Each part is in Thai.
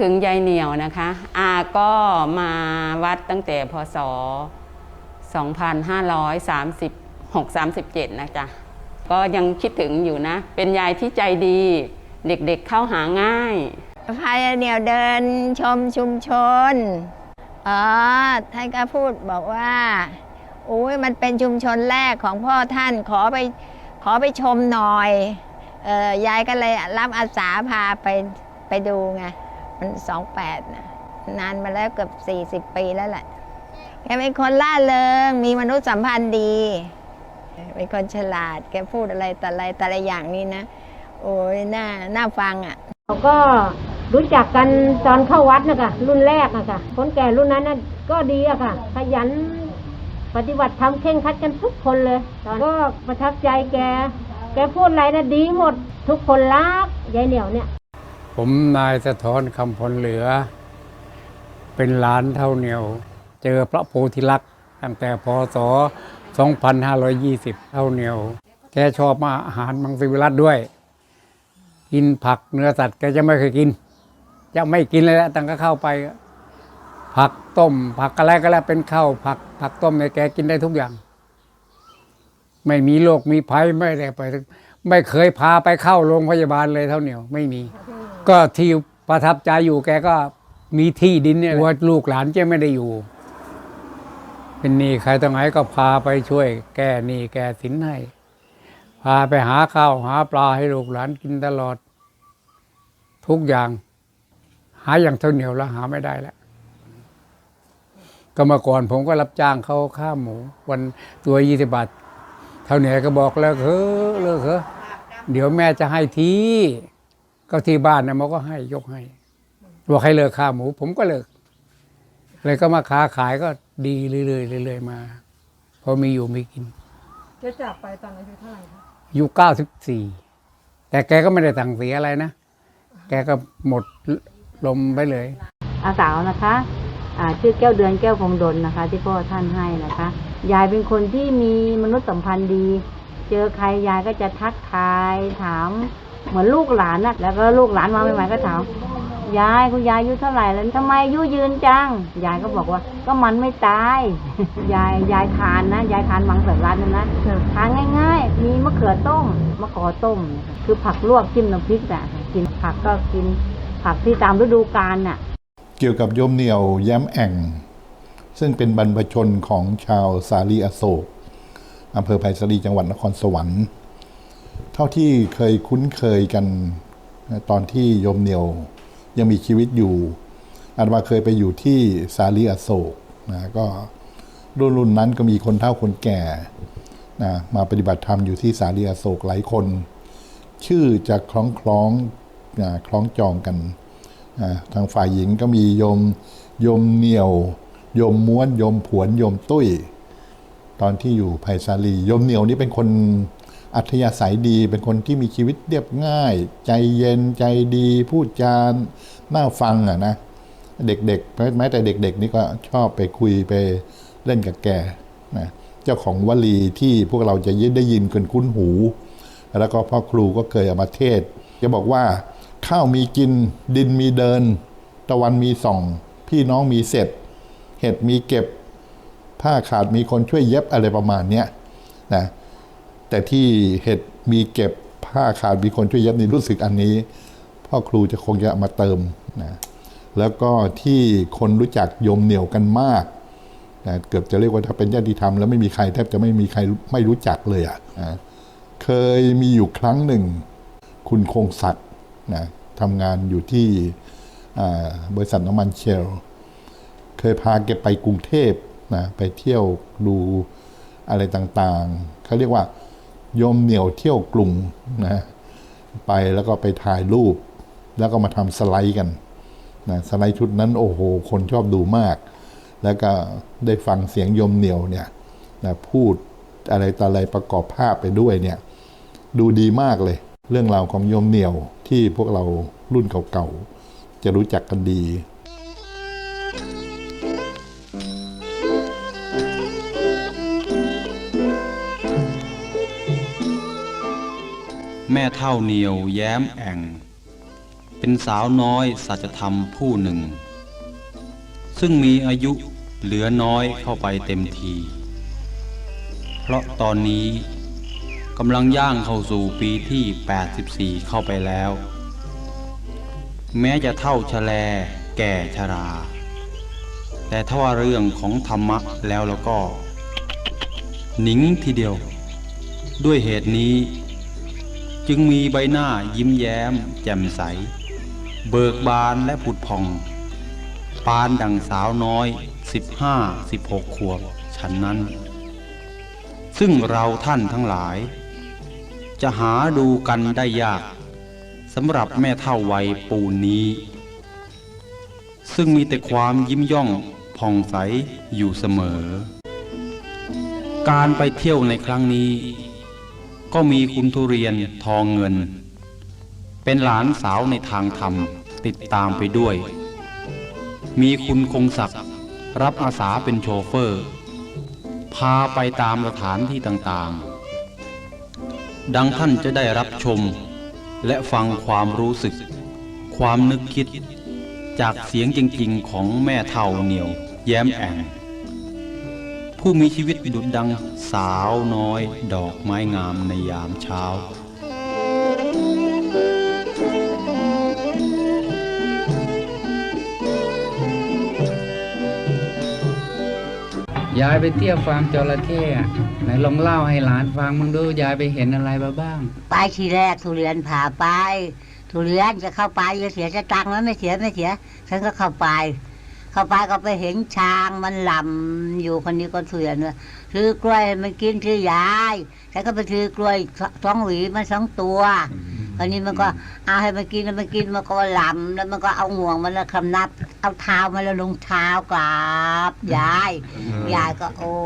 ถึงยายเหนียวนะคะ อาก็มาวัดตั้งแต่พศ 2536 37 นะจ๊ะ ก็ยังคิดถึงอยู่นะ เป็นยายที่ใจดี เด็กๆเข้าหาง่ายพายเหนียวเดินชมชุมชน อ๋อ ท่านก็พูดบอกว่าอุ้ยมันเป็นชุมชนแรกของพ่อท่านขอไปขอไปชมหน่อย เออยายก็เลยรับอาสาพาไปไปดูไง มันสองแปดนะนานมาแล้วเกือบสี่สิบปีแล้วแหละแกเป็นคนล่าเริง มีมนุษยสัมพันธ์ดีเป็นคนฉลาด แกพูดอะไรแต่อะไรแต่ละอย่างนี่นะ โอ้ยน่าน่าฟังอะเราก็รู้จักกันตอนเข้าวัดนะค่ะรุ่นแรกอะค่ะคนแก่รุ่นนั้นน่ะก็ดีอะค่ะ ขยันปฏิบัติธรรมเข่งคัดกันทุกคนเลย ตอนก็ประทับใจแก แกพูดอะไรนะดีหมด ทุกคนรักยายเหนียวเนี่ย ผมนายสะท้อนคำพลเหลือ เป็นหลานเท่าเหนียว เจอพระโพธิลักษณ์ตั้งแต่พศ 2520 เท่าเหนียว แกชอบมาอาหารมังสวิรัตด้วย กินผักเนื้อสัตว์แกจะไม่เคยกิน จะไม่กินเลยแหละตั้งก็เข้าไป ผักต้ม ผักอะไรก็แล้วเป็นข้าวผัก ผักต้มเนี่ยแกกินได้ทุกอย่าง ไม่มีโรคมีภัยไม่ได้ไป ไม่เคยพาไปเข้าโรงพยาบาลเลยเท่าเหนียวไม่มี ก็ที่ประทับใจอยู่แกก็มีที่ดินเนี่ยว่าลูกหลานจะไม่ได้อยู่ เป็นหนี้ใครต่างไหนก็พาไปช่วย แก้หนี้แก้สินให้ พาไปหาข้าวหาปลาให้ลูกหลานกินตลอด ทุกอย่าง หาอย่างเท่าเหนียวแล้วหาไม่ได้แล้วก็มื่อก่อนผมก็รับจ้างเขาข้าหมู วันตัวยี่สิบบาทเท่าเหนียวก็บอกเลิกเถอเลิกเถอะเดี๋ยวแม่จะให้ที่ ก็ที่บ้านนะมันก็ให้ยกให้บอกให้เลิกข้าหมู ผมก็เลิก เลยก็มาค้าขายก็ดีเรื่อยๆเรื่อยๆมา พอมีอยู่มีกินจะจากไปตอนอายุเท่าไหร่คะอยู่เก้าสิบสี่แต่แกก็ไม่ได้สั่งเสียอะไรนะ แกก็หมดลมไปเลย อาสาวนะคะอ่าชื่อแก้วเดือนแก้วคงดนนะคะ ที่พ่อท่านให้นะคะ ยายเป็นคนที่มีมนุษยสัมพันธ์ดี เจอใครยายก็จะทักทายถาม เหมือนลูกหลานนะแล้วก็ลูกหลานมาใหม่ๆก็ถามยายคุณยายอายุเท่าไหร่แล้วทำไมอายุยืนจังยายก็บอกว่า ก็มันไม่ตาย ยายยายทานนะยายทานมังสวิรัตนะนะทานง่าย ๆ มีมะเขือต้มมะกอต้ม คือผักลวกจิ้มน้ำพริกอะกินผักก็กินผักที่ตามฤดูกาลน่ะ เกี่ยวกับโยมเหนียวแย้มแอ่ง ซึ่งเป็นบรรพชนของชาวสาลีอโศกอำเภอไผ่สาลีจังหวัดนครสวรรค์ เท่าที่เคยคุ้นเคยกันตอนที่โยมเหนียวยังมีชีวิตอยู่อาตมาเคยไปอยู่ที่สาลีอโศกนะก็รุ่นรุ่นนั้นก็มีคนเฒ่าคนแก่นะมาปฏิบัติธรรมอยู่ที่สาลีอโศกหลายคน ชื่อจะคล้องคล้องนะคล้องจองกันอ่าทางฝ่ายหญิงก็มีโยมโยมเหนียวโยมม้วนโยมผวนโยมตุ้ย ตอนที่อยู่ไผ่สาลีโยมเหนียวนี่เป็นคน อัธยาศัยดีเป็นคนที่มีชีวิตเรียบง่าย ใจเย็นใจดีพูดจาน่าฟังอะนะ เด็กๆแม้แต่เด็ก ๆ นี่ก็ชอบไปคุยไปเล่นกับแกนะเจ้าของวลีที่พวกเราจะได้ยินกันคุ้นหู แล้วก็พ่อครูก็เคยเอามาเทศจะบอกว่าข้าวมีกินดินมีเดิน ตะวันมีส่อง พี่น้องมีเสร็จ เห็ดมีเก็บ ผ้าขาดมีคนช่วยเย็บอะไรประมาณเนี้ยนะ แต่ที่เห็ดมีเก็บผ้าขาดมีคนช่วยเย็บนี่รู้สึกอันนี้ พ่อครูจะคงจะมาเติมนะแล้วก็ที่คนรู้จักยมเหนียวกันมากนะเกือบจะเรียกว่าถ้าเป็นญาติธรรมแล้วไม่มีใครแทบจะไม่มีใครไม่รู้จักเลยอะ่ะนะเคยมีอยู่ครั้งหนึ่ง คุณคงศักดิ์นะทำงานอยู่ที่บริษัทน้ำมันเชล เคยพาแกไปกรุงเทพนะไปเที่ยวดูอะไรต่างๆเขาเรียกว่า ยมเหนียวเที่ยวกรุงนะไปแล้วก็ไปถ่ายรูป แล้วก็มาทำสไลด์กันนะสไลด์ชุดนั้น โอ้โห คนชอบดูมาก แล้วก็ได้ฟังเสียงโยมเหนียวเนี่ยนะพูดอะไรต่ออะไรประกอบภาพไปด้วยเนี่ย ดูดีมากเลย เรื่องราวของโยมเหนียวที่พวกเรารุ่นเก่าๆจะรู้จักกันดี แม่เท่าเหนียวแย้มแอ่ง เป็นสาวน้อยสัจธรรมผู้หนึ่ง ซึ่งมีอายุเหลือน้อยเข้าไปเต็มที เพราะตอนนี้กำลังย่างเข้าสู่ปีที่ 84 เข้าไปแล้ว แม้จะเท่าชะแลแก่ชรา แต่ถ้าว่าเรื่องของธรรมะแล้วแล้วก็ หนิงทีเดียว ด้วยเหตุนี้ จึงมีใบหน้ายิ้มแย้ม แจ่มใส เบิกบานและผุดผ่อง ปานดังสาวน้อย 15 16 ขวบฉันนั้น ซึ่งเราท่านทั้งหลาย จะหาดูกันได้ยากสำหรับแม่เท่าวัยปูนนี้ ซึ่งมีแต่ความยิ้มย่องผ่องใสอยู่เสมอ การไปเที่ยวในครั้งนี้ ก็มีคุณทุเรียนทองเงิน เป็นหลานสาวในทางธรรมติดตามไปด้วย มีคุณคงศักดิ์รับอาสาเป็นโชเฟอร์ พาไปตามสถานที่ต่างๆ ดังท่านจะได้รับชม และฟังความรู้สึก ความนึกคิด จากเสียงจริงๆ ของแม่เท่าเหนียว แย้มแอง ผู้มีชีวิตดุดดังสาวน้อย ดอกไม้งามในยามเช้า ยายไปเที่ยวฟาร์มจระเข้อะไหนลองเล่าให้หลานฟังมึงดูยายไปเห็นอะไรมาบ้าง ไปทีแรกทุเรียนผ่าไป ทุเรียนจะเข้าไปจะเสียจะตังค์ไหมไม่เสียไม่เสีย ฉันก็เข้าไป เข้าไปก็ไปเห็นช้างมันลำอยู่คนนี้ก็ทุเรียนว่าซื้อกล้วยมันกินซื้อยายฉันก็ไปซื้อกล้วยสองหวีมันสองตัว คนนี้มันก็เอาให้มันกินแล้วมันกินมันก็ลำแล้วมันก็เอาห่วงมันแล้วคำนับ เอาเท้ามันแล้วลงเท้ากราบยายยายก็ โอ้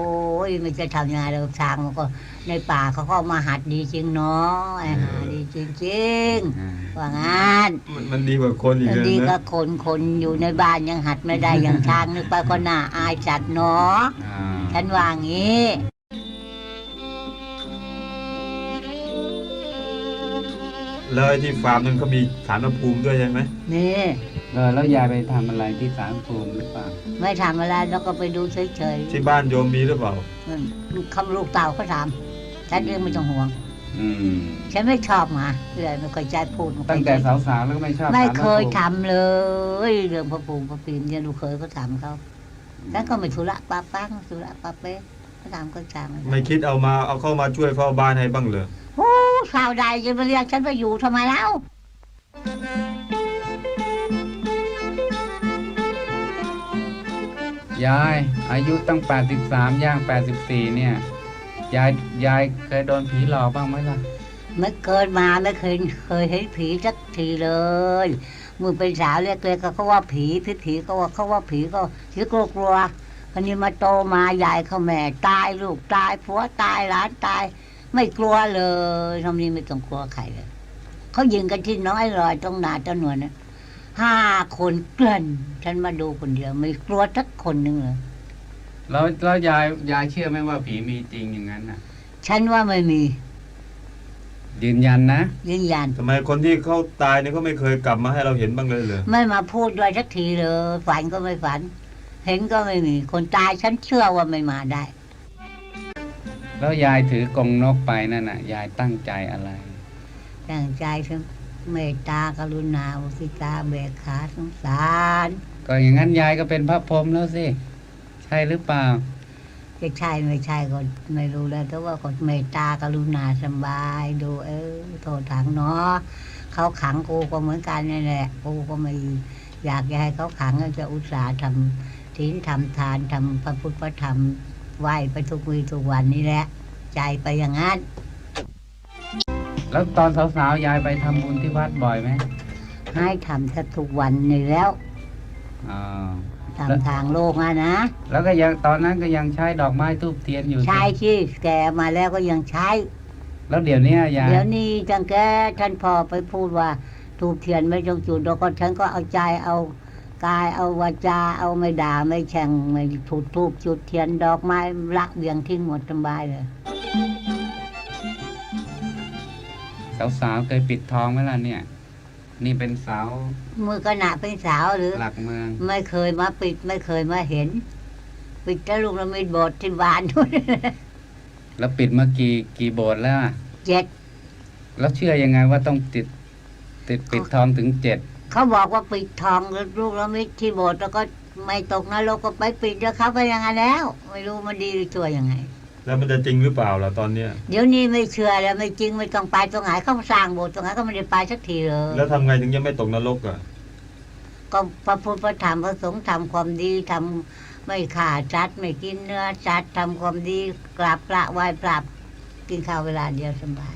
ยมันจะทำยังไงเราช้างมันก็ในป่าเขาก็มาหัดดีจริงเนาะไอ้หาดีจริงๆว่างั้นมันดีกว่าคนอีกแล้วเลยดีก็นะคนคนอยู่ในบ้านยังหัดไม่ได้อย่างช้างนึกไปก็น่าอายจัดเนาะฉันว่างี้ แล้วไอ้ที่ฟาร์มนั้นเขามีฐานพระภูมิด้วยใช่ไหมนี่เออแล้วยายไปทำอะไรที่สารภูมิหรือเปล่าไม่ทำอะไรแล้วก็ไปดูเฉยที่บ้านโยมมีหรือเปล่าๆมันคำลูกเต่าเขาทำฉันเองไม่ต้องห่วง อืม ฉันไม่ชอบหมาเลยไม่เคยใจพูดไม่ค่ตั้องแต่ใจสาวๆแล้วก็ไม่ชอบไม่สารพระเคยภูมิทำเลย เรื่องพระปูพระปีมเนี่ยลูกเคยก็ทำเขาฉันก็ไม่ธุระปาปังธุระปาเป๊ะก็ทำก็ทำไม่คิดเอามาเอาเข้ามาช่วยเฝ้าบ้านให้บ้างเลยโอ้ ข่าวใดจะมาเรียกฉันไปอยู่ทำไมแล้วยาย อายุตั้ง 83 ย่าง 84 เนี่ย ยายยายเคยโดนผีหลอกบ้างไหมล่ะ ไม่เกิดมาไม่เคยเคยเห็นผีสักทีเลยมึงเป็นสาวเล็กๆก็เขาว่าผีผีผีก็ว่าเขาว่าผีก็ผีกลัวกลัวๆคนนี้มาโตมาใหญ่เขาแม่ตายลูกตายผัวตายหลานตาย ไม่กลัวเลยทำนี้ไม่ต้องกลัวใครเลยเขายิงกันที่น้อยลอยตรงหนาตะหนวนนะห้าคนเกลื่อนฉันมาดูคนเดียว ไม่กลัวสักคนหนึ่งเลยแล้วแล้วยายยายเชื่อไหมว่าผีมีจริงอย่างนั้นน่ะ ฉันว่าไม่มี ยืนยันนะยืนยันทำไมคนที่เขาตายเนี่ยเขาไม่เคยกลับมาให้เราเห็นบ้างเลยเหรอไม่มาพูดด้วยสักทีเลยฝันก็ไม่ฝัน เห็นก็ไม่มี คนตายฉันเชื่อว่าไม่มาได้ แล้วยายถือกรงนกไปนั่นน่ะ ยายตั้งใจอะไร ตั้งใจถึงเมตตากรุณาอุทิตาเบกขาสงสาร ก็อย่างนั้นยายก็เป็นพระพรหมแล้วสิ ใช่หรือเปล่า จะใช่ไม่ใช่ก็ไม่รู้แล้วแต่ว่าก็เมตตากรุณาสบายดูเออโทษทางเนาะเขาขังกูก็เหมือนกันนี่แหละกูก็ไม่อยากจะให้เขาขังก็จะอุตส่าห์ทำทิ้นทำทานทำพระพุทธพระธรรม ไหวไปทุกวีทุกวันนี่แหละ ใจไปอย่างนั้นแล้วตอนสาวๆยายไปทำบุญที่วัดบ่อยไหมให้ทำสักทุกวันนี่แล้วอ๋อทำทางโลกอะนะ แล้วก็ยังตอนนั้นก็ยังใช้ดอกไม้ทูบเทียนอยู่สิใช้ที่แกมาแล้วก็ยังใช้ แล้วเดี๋ยวเนี้ยยายเดี๋ยวนี้จังแกท่านพ่อไปพูดว่าทูบเทียนไม่ต้องจุดแล้วก็ฉันก็เอาใจเอา กายเอาวาจาเอาไม่ด่าไม่แช่งไม่ถูดทูบจุดเทียนดอกไม้ละเวียงทิ้งหมดสบายเลยสาวๆเคยปิดทองไหมล่ะเนี่ย นี่เป็นเสามือก็หนาเป็นสาวหรือ หลักเมือง ไม่เคยมาปิดไม่เคยมาเห็น ปิดแต่ลูกละมิดโบสถ์ที่บ้านนู่นแล้วปิดมากี่กี่โบสถ์แล้วอะเจ็ดแล้วเชื่อยังไงว่าต้องติด ติดปิดทองถึงเจ็ด เขาบอกว่าปิดทองลูกละมิดที่โบสถ์แล้วก็ไม่ตกนรกก็ไปปิดแล้วเขาไปยังไงแล้ว ไม่รู้มันดีหรือชั่วยังไง แล้วมันจะจริงหรือเปล่าล่ะตอนเนี้ยเดี๋ยวนี้ไม่เชื่อแล้วไม่จริงไม่ต้องไปตรงไหนเขาสร้างโบสถ์ตรงไหนก็ไม่ได้ไปสักทีเลยแล้วทำไงถึงจะไม่ตกนรกอะก็พระพุทธพระธรรมพระสงฆ์ทำความดีทำไม่ฆ่าสัตว์ไม่กินเนื้อสัตว์ทำความดีกราบพระไหว้พระกินข้าวเวลาเดียวสบาย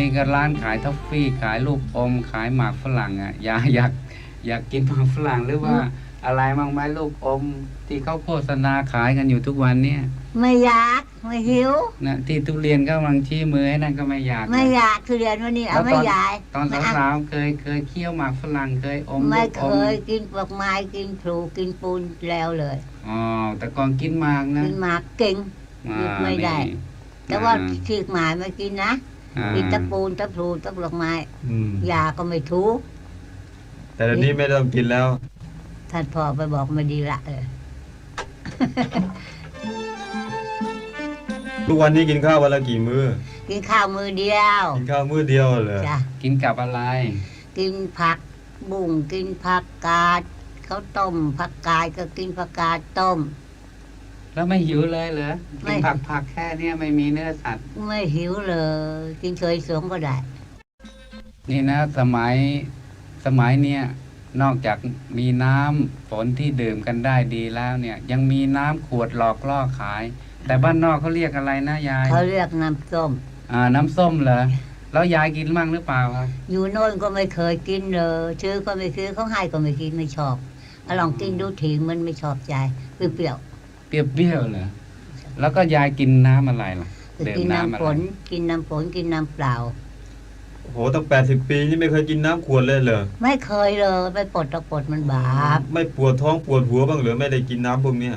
นี่ก็ร้านขายท็อฟฟี่ขายลูกอมขายหมากฝรั่งอะอยากอยากอยากกินหมากฝรั่งหรือว่าอะไรบ้างไหมลูกอม ที่เขาโฆษณาขายกันอยู่ทุกวันเนี่ยไม่อยากไม่หิวนะที่ทุเรียนก็กำลังชี้มือให้นั่นก็ไม่อยาก ไม่อยากคือเรียนวันนี้เอาไม่อยากตอนไม่สาวๆเคยเคยเคี่ยวหมากฝรั่งเคยอมไม่ลูกเคอมยกินปลอกไม้กินพลูกินปูนแล้วเลยอ๋อแต่ก่อนกินหมากนะกินหมากเก่งอ่าหยุดไม่ได้นี่แต่ว่าอ่ที่หมายไม่กินนะ อ่ากินแตะปูนแตะพลูแตะปลอกไม้อืมยาก็ไม่ถูกแต่เดี๋ยวนี้ไม่ต้องกินแล้ว ท่านพ่อไปบอกไม่ดีละเออ ทุกวันนี้กินข้าววันละกี่มื้อกินข้าวมือเดียวกินข้าวมื้อเดียวเหรอจ้ะกินกับอะไร กินผักบุ้งกินผักกาดเขาต้มผักกาดก็กินผักกาดต้ม แล้วไม่หิวเลยเหรอไม่ กินผักผักแค่เนี้ยไม่มีเนื้อสัตว์ ไม่หิวเลย กินเคยสวงก็ได้ นี่นะสมัยสมัยเนี้ยนอกจากมีน้ำฝนที่ดื่มกันได้ดีแล้วเนี่ย ยังมีน้ำขวดหลอกล่อขาย แต่บ้านนอกเขาเรียกอะไรนะยายเขาเรียกน้ำส้ม อ่าน้ำส้มเหรอแล้วยายกินมั่งหรือเปล่าครับอยู่โน่นก็ไม่เคยกินเลยซื้อก็ไม่ซื้อเขาให้ก็ไม่กินไม่ชอบเอาลองกินดูถิงมันไม่ชอบใจเปรี้ยว เปรี้ยวๆเหรอแล้วก็ยายกินน้ำอะไรล่ะๆคือดื่มกินน้ำน้ำอะฝไรนกินน้ำฝนกินน้ำเปล่า โอ้โหตั้งแปดสิบปีนี่ไม่เคยกินน้ำขวดเลยเหรอไม่เคยเลยไปปลดตะปลดมันบาปไม่ปวดท้องปวดหัวบ้างเหรือไม่ได้กินน้ำพวกเนี้ย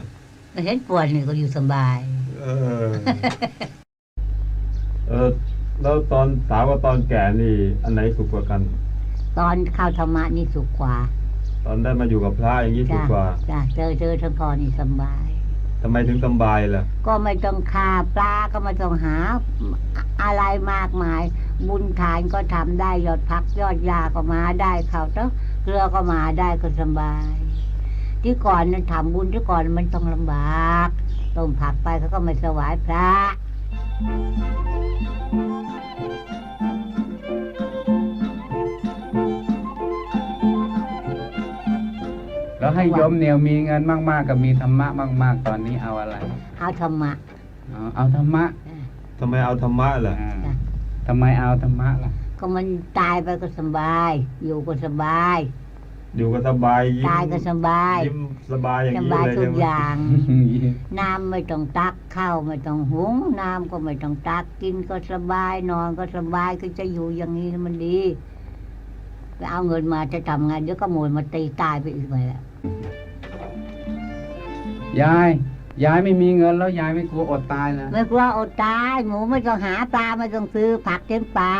ไม่เห็นปวดนี่ก็อยู่สบาย เออ เออแล้วตอนสาวกับตอนแก่นี่ อันไหนสุขกว่ากัน ตอนเข้าธรรมะนี่สุขกว่าตอนได้มาอยู่กับพระอย่างนี้สุขจ้ะกว่า จ้ะเจอเจอทั้งพอนี่สบาย ทำไมถึงสำบายล่ะ ก็ไม่ต้องฆ่าปลาก็ไม่ต้องหาอะไรมากมาย บุญทานก็ทำได้ยอดพักยอดยาก็มาได้เขาวเต้าเกลือก็มาได้ก็สบาย ที่ก่อนนั้นทำบุญที่ก่อนมันต้องลำบากต้มผักไปเขาก็ไม่สวายพระ แล้วให้โยมเหนียวมีเงินมากๆกับมีธรรมะมาก ๆ ตอนนี้เอาอะไรเอาธรรมะเอาเอาธรรมะทำไมเอาธรรมะล่ะอ่าทำไมเอาธรรมะล่ะ ก็มันตายไปก็สบาย อยู่ก็สบาย อยู่ก็สบายยิ้มตายก็สบาย ยิ้มสบายอย่างสนี้บายเลยทุใช่กไหมอย่าง น้ำไม่ต้องตักข้าวไม่ต้องหุงน้ำก็ไม่ต้องตักกินก็สบายนอนก็สบายก็จะอยู่อย่างนี้มันดีไปเอาเงินมาจะทำไงเดี๋ยวก็โมยมาตีตายไปอีกไปแล้ว ยาย ยายไม่มีเงินแล้วยายไม่กลัวอดตายนะไม่กลัวอดตาย หมูไม่ต้องหาปลาไม่ต้องซื้อผักเต็มป่า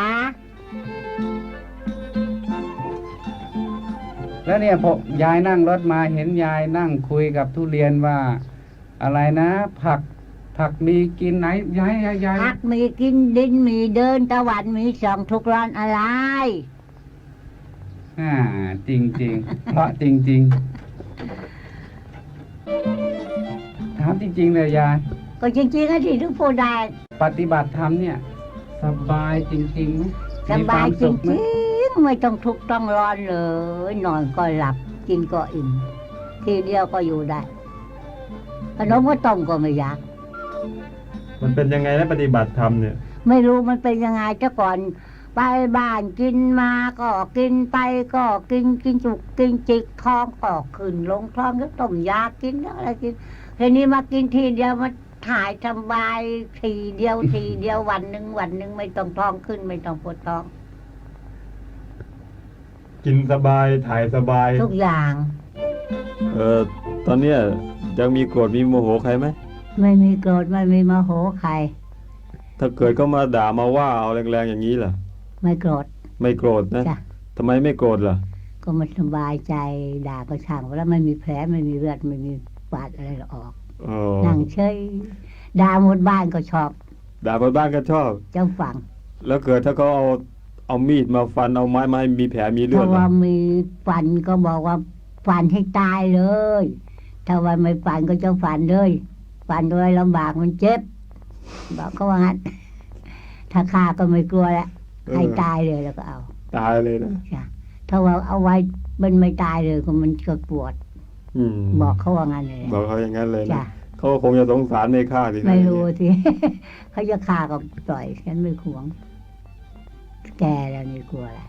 แล้วเนี่ยพอยายนั่งรถมาเห็นยายนั่งคุยกับทุเรียนว่า อะไรนะ ผักผักมีกินไหนยายยายยายผักมีกินดินมีเดินตะวันมีสองทุกร้อนอะไรอ่าจริงจริงๆเพราะจริงจริงๆ ถามจริงๆเลยยาย ก็จริงๆก็ที่ทุกพูดได้ปฏิบัติธรรมเนี่ย สบายจริงๆไหมสมีคบาวายมจสุขไหมริงๆไม่ต้องทุกข์ต้องร้อนเลย นอนก็หลับกินก็อิ่มทีเดียวก็อยู่ได้ขนมก็ต้มก็ไม่อยาก มันเป็นยังไงนะปฏิบัติธรรมเนี่ย ไม่รู้มันเป็นยังไงเจ้าก่อน ไปบ้านกินมาก็กินไปก็กินกินจุกกินจิกท้องก็ขึ้นลงท้องก็ต้มยากินอะไรกินทีนี้มากินทีเดียวมาถ่ายสบายทีเดียวทีเดียววันหนึ่งวันหนึ่งไม่ต้องท้องขึ้นไม่ต้องปวดท้อง กินสบายถ่ายสบาย ทุกอย่างเออตอนเนี้ยยังมีโกรธมีโมโหใครไหมไม่มีโกรธไม่มีโมโหใครทถ้าเกิดเขามาด่ามาว่าเอาแรงๆอย่างนี้ล่ะ ไม่โกรธ ไม่โกรธนะ จ้ะ ทำไมไม่โกรธล่ะ ก็มันสบายใจด่าก็ช่างแล้วไม่มีแผลไม่มีเลือดไม่มีบาดอะไรออกอ๋อนั่งเฉยด่าหมดบ้านก็ชอบด่าคนบ้านก็ชอบ เจ้าฟังแล้วเกิดถ้าเขาเอาเอามีดมาฟันเอาไม้มาให้มีแผลมีเลือถ้าดว่าล่ะมีฟันก็บอกว่าฟันให้ตายเลยถ้าว่าไม่ฟันก็จะฟันเลยฟันด้วยลำบากมันเจ็บบอกเขาว่างั้นถ้าฆ่าก็ไม่กลัวแล้ว ให้ตายเลยแล้วก็เอา ตายเลยนะจ้ะถ้าว่าเอาไว้มันไม่ตายเลยก็มันก็ปวดอืมบอกเขาว่างั้นเลยบอกเขาอย่างนั้นเลยจ้ะนะเขาก็คงจะสงสารไม่ฆ่าสินะไม่รู้ทีเขาจะฆ่าก็ปล่อยฉันไม่ขวง แกแล้วนี่กลัวอะไร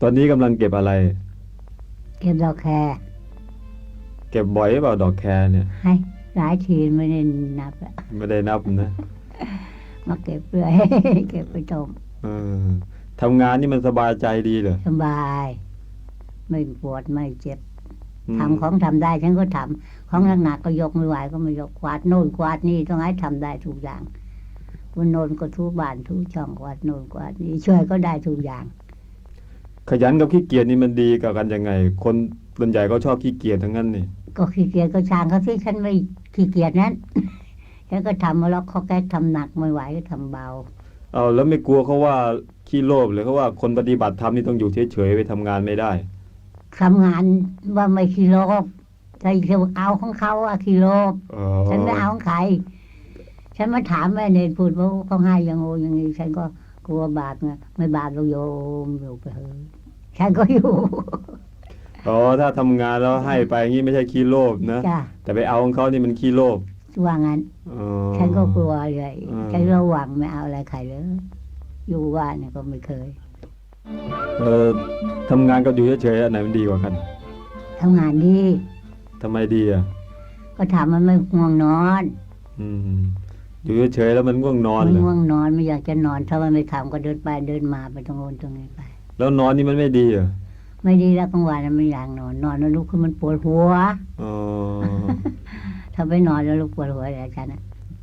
ตอนนี้กำลังเก็บอะไร เก็บดอกแคร เก็บบ่อยหรือเปล่าดอกแคร์เนี่ย ให้หลายทีไม่ได้นับอะไม่ได้นับนะมาเก็บเรื่อย เก็บไปต้มเออทำงานนี่มันสบายใจดีเหรอสบาย ไม่ปวดไม่เจ็บอืมทำของทำได้ฉันก็ทำของหนักๆก็ยกไม่ไหวก็ไม่ยกกวาดโน่นกวาดนี่ต้องให้ทำได้ทุกอย่างวันโน่นก็ทุบ้านทุช่องกวาดโน่นกวาดนี่ช่วยก็ได้ทุกอย่าง ขยันกับขี้เกียจนี่มันดีกับกันยังไง คนส่วนใหญ่ก็ชอบขี้เกียจทั้งนั้นนี่ ก็ขี้เกียจก็ช่างเขาที่ฉันไม่ขี้เกียจนั้นฉันก็ทำมาแล้วเขาแก้ทำหนักไม่ไหวก็ทำเบาเอาแล้วไม่กลัวเขาว่าขี้โลภหรือเขาว่าคนปฏิบัติธรรมนี่ต้องอยู่เฉยๆไปทำงานไม่ได้ทำงานว่าไม่ขี้โลภแต่เอาของเขาอะขี้โลภอ๋อฉันไม่เอาของใครฉันมาถามแม่เนรพูดว่าเขาให้อยังโงอย่างนี้ฉันก็กลัวบาปไงไม่บาปเราโยมอยู่ไปเถอะฉันก็อยู่ อ๋อถ้าทำงานแล้วให้ไปอย่างนี้ไม่ใช่ขี้โลภนะ จ้ะแต่ไปเอาของเขานี่มันขี้โลภว่างั้น อ๋อ ฉันก็กลัวเลยอืม ฉันระวังไม่เอาอะไรใครเลย อยู่ว่านเนี่ยก็ไม่เคยเออทำงานกับอยู่เฉยๆอันไหนมันดีกว่ากันทำงานดี ทำไมดีอะ ก็ทำมันไม่ง่วงนอนอืม อยู่เฉยๆแล้วมันง่วงนอนไม่เลยง่วงนอนไม่อยากจะนอน ถ้ามันไม่ทำก็เดินไปเดินมาไปตรงโน้นตรงนี้ไป แล้วนอนนี่มันไม่ดีเหรอ ไม่ดีแล้วกลางวันน่ะไม่อยากนอน นอนแล้วลุกขึ้นมันปวดหัวอ๋อถ้าไปนอนแล้วลุกปวดหัวแล้วฉันน่ะ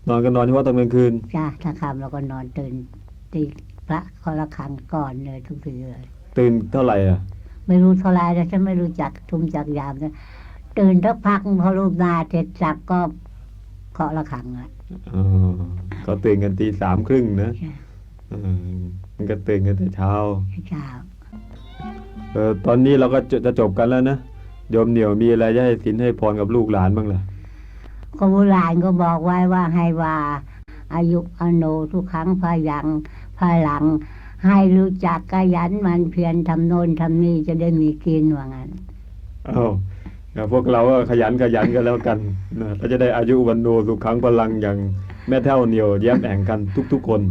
นอนก็นอนเฉพาะตอนกลางคืนจ้าถ้าคำเราก็นอนตื่นตีพระคอละครังก่อนเลยทุกทีเลยตื่นเท่าไหร่อะ ไม่รู้เท่าไรแต่ฉันไม่รู้จักทุมจักยามนะตื่นสักพักพอรูปนาเสร็จสับก็เคาะระฆังอะอ๋อก็ตื่นกันตีสามครึ่งนะใช่เออมันก็ตื่นกันแต่เช้าเช้า เออตอนนี้เราก็จะจะจบกันแล้วนะโยมเหนียวมีอะไรจะให้สินให้พรกับลูกหลานบ้างล่ะก็โบราณก็บอกไว้ว่าให้ว่า อายุอโนทุกครั้งพยังพลัง ให้รู้จักขยันหมันเพียรทำโน่นทำนี่จะได้มีกินว่างั้นอ้าวงั้นพวกเราก็ขยันขยันกันแล้วกันนะเราจะได้อายุวันโนสุขังพลังอย่างแม่เท่าเหนียวแย้มแอ่งกันทุกๆคน